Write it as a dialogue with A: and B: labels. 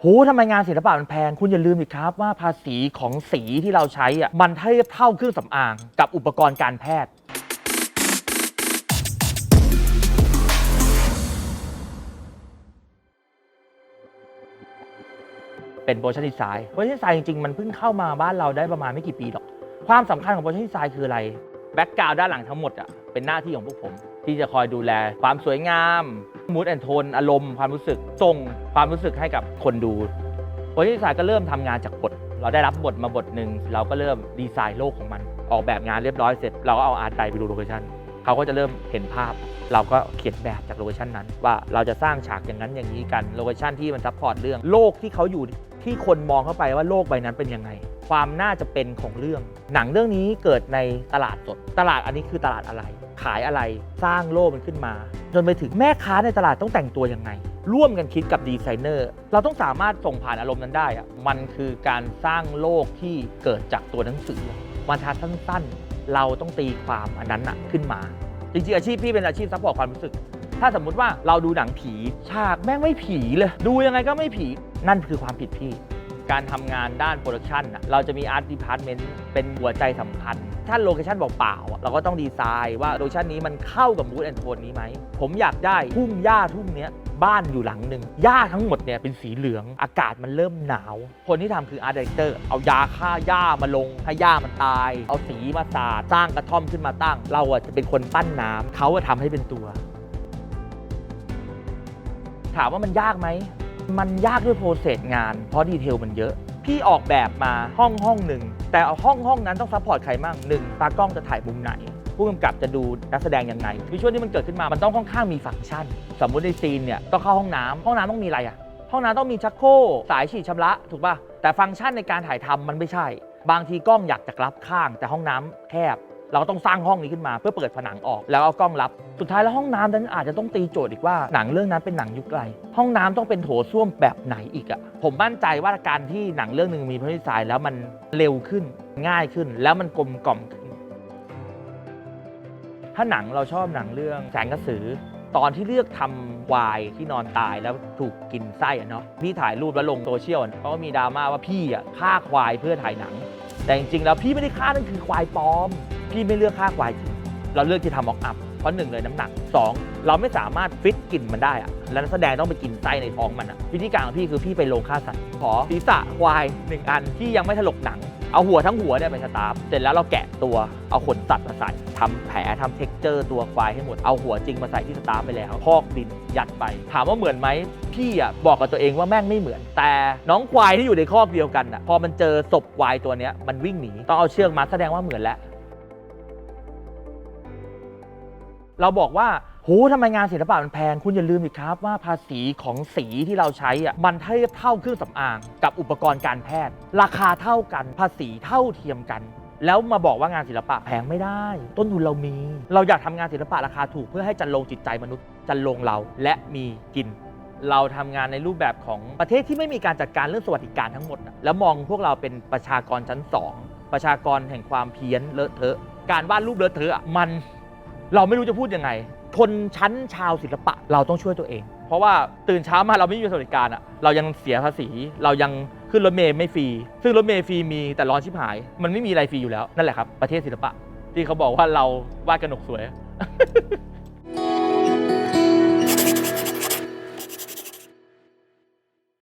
A: โหทำไมงานศิลปะมันแพง คุณอย่าลืมอีกครับว่าภาษีของสีที่เราใช้อะมันเทียบเท่าเครื่องสำอางกับอุปกรณ์การแพทย์ เป็นโปรชั่นดีไซน์โปรชั่นดีไซน์จริงๆ มันเพิ่งเข้ามาบ้านเราได้ประมาณไม่กี่ปีหรอก ความสำคัญของโปรชั่นดีไซน์คืออะไร แบ็กกราวด้านหลังทั้งหมดอะเป็นหน้าที่ของพวกผม ที่จะคอยดูแลความสวยงาม มูดแอนโทนอารมณ์ความรู้สึกส่งความรู้สึกให้กับคนดูโปรชั่นดีไซน์ก็เริ่มทำงานจากบท เราได้รับบทมาบทหนึ่งเราก็เริ่มดีไซน์โลกของมัน ออกแบบงานเรียบร้อยเสร็จ เราก็เอาอาร์ตไดไปดูโลเคชั่นเขาก็จะเริ่มเห็นภาพ เราก็เขียนแบบจากโลเคชันนั้น ว่าเราจะสร้างฉากอย่างนั้นอย่างนี้กันโลเคชันที่มันซัพพอร์ตเรื่องโลกที่เขาอยู่ที่คนมองเข้าไปว่าโลกใบนั้นเป็นยังไง ความน่าจะเป็นของเรื่อง หนังเรื่องนี้เกิดในตลาดสด ตลาดอันนี้คือตลาดอะไร ขายอะไรสร้างโลกมันขึ้นมา จนไปถึงแม่ค้าในตลาดต้องแต่งตัวยังไง ร่วมกันคิดกับดีไซเนอร์ เราต้องสามารถส่งผ่านอารมณ์นั้นได้อะมันคือการสร้างโลกที่เกิดจากตัวหนังสือบรรทัดสั้นๆ เราต้องตีความอันนั้นอะขึ้นมา จริงๆ อาชีพพี่เป็นอาชีพซัพพอร์ตความรู้สึก ถ้าสมมุติว่าเราดูหนังผีฉากแม่งไม่ผีเลยดูยังไงก็ไม่ผีนั่นคือความผิดพี่การทำงานด้านโปรดักชันน่ะเราจะมีอาร์ตดีพาร์ตเมนต์เป็นหัวใจสำคัญ ถ้าโลเคชันบอกเปล่าอะเราก็ต้องดีไซน์ว่าโลเคชันนี้มันเข้ากับมูดแอนโทนนี้ไหม ผมอยากได้ทุ่งหญ้าทุ่งเนี้ยบ้านอยู่หลังหนึ่งหญ้าทั้งหมดเนี่ยเป็นสีเหลือง อากาศมันเริ่มหนาว คนที่ทำคืออาร์ตดีเตอร์ เอายาฆ่าหญ้ามาลง ให้หญ้ามันตาย เอาสีมาสาด สร้างกระท่อมขึ้นมาตั้ง เราอะจะเป็นคนปั้นน้ำเขาอะทำให้เป็นตัว ถามว่ามันยากไหม มันยากด้วยโปรเซสงาน เพราะดีเทลมันเยอะ พี่ออกแบบมาห้องห้องหนึ่งแต่เอาห้องห้องนั้นต้องซัพพอร์ตใครมั่งหนึ่งตากล้องจะถ่ายมุมไหน ผู้กำกับจะดูนักแสดงยังไงวิชวลที่มันเกิดขึ้นมามันต้องค่อนข้างมีฟังก์ชัน สมมุติในซีนเนี่ยต้องเข้าห้องน้ำห้องน้ำต้องมีอะไรอะห้องน้ำต้องมีชักโครกสายฉีดชำระถูกป่ะแต่ฟังก์ชันในการถ่ายทำมันไม่ใช่ บางทีกล้องอยากจะรับข้าง แต่ห้องน้ำแคบ เราก็ต้องสร้างห้องนี้ขึ้นมาเพื่อเปิดผนังออกแล้วเอากล้องรับ สุดท้ายแล้วห้องน้ำนั้นอาจจะต้องตีโจทย์อีกว่าหนังเรื่องนั้นเป็นหนังยุคไกลห้องน้ำต้องเป็นโถส้วมแบบไหนอีกอะผมมั่นใจว่าการที่หนังเรื่องหนึ่งมีพระดีไซน์แล้วมันเร็วขึ้นง่ายขึ้น แล้วมันกลมกล่อมขึ้น ถ้าหนังเราชอบหนังเรื่องแสงกระสือตอนที่เลือกทำวายที่นอนตายแล้วถูกกินไส้อะเนาะพี่ถ่ายรูปแล้วลงโซเชียลเขาก็มีดราม่าว่าพี่อะฆ่าควายเพื่อถ่ายหนัง แต่จริงๆแล้วพี่ไม่ได้ฆ่านั่นคือควายปลอม พี่ไม่เลือกฆ่าควายจริงเราเลือกที่ทำม็อกอัพเพราะหนึ่งเลยน้ำหนัก 2 เราไม่สามารถฟิตกลิ่นมันได้อะแล้วนักแสดงต้องไปกินไส้ในท้องมันอะวิธีการของพี่คือพี่ไปโรงฆ่าสัตว์ขอศีรษะควายหนึ่งอันที่ยังไม่ถลกหนัง เอาหัวทั้งหัวเนี่ยไปสตาร์ฟเสร็จแล้วเราแกะตัวเอาขนสัตว์มาใส่ทำแผลทำเท็กเจอร์ตัวควายให้หมดเอาหัวจริงมาใส่ที่สตาร์ฟไปแล้วพอกดินยัดไป ถามว่าเหมือนไหมพี่อะบอกกับตัวเองว่าแม่งไม่เหมือน แต่น้องควายที่อยู่ในคอกเดียวกันอะพอมันเจอศพควายตัวเนี้ยมันวิ่งหนีต้องเอาเชือกมัดแสดงว่าเหมือนแล้ว เราบอกว่าโหทำไมงานศิลปะมันแพง คุณอย่าลืมอีกครับว่าภาษีของสีที่เราใช้อะมันเทียบเท่าเครื่องสำอางกับอุปกรณ์การแพทย์ ราคาเท่ากัน ภาษีเท่าเทียมกัน แล้วมาบอกว่างานศิลปะแพงไม่ได้ ต้นทุนเรามี เราอยากทำงานศิลปะราคาถูกเพื่อให้จันลงจิตใจมนุษย์จันลงเราและมีกิน เราทำงานในรูปแบบของประเทศที่ไม่มีการจัดการเรื่องสวัสดิการทั้งหมด แล้วมองพวกเราเป็นประชากรชั้นสองประชากรแห่งความเพี้ยนเลอะเทอะ การวาดรูปเลอะเทอะอะมัน เราไม่รู้จะพูดยังไง คนชั้นชาวศิลปะเราต้องช่วยตัวเอง เพราะว่าตื่นเช้ามาเราไม่มีสวัสดิการอะเรายังเสียภาษี เรายังขึ้นรถเมย์ไม่ฟรี ซึ่งรถเมย์ฟรีมีแต่ร้อนชิบหาย มันไม่มีอะไรฟรีอยู่แล้ว นั่นแหละครับ ประเทศศิลปะ ที่เขาบอกว่าเราวาดกระหนกสวย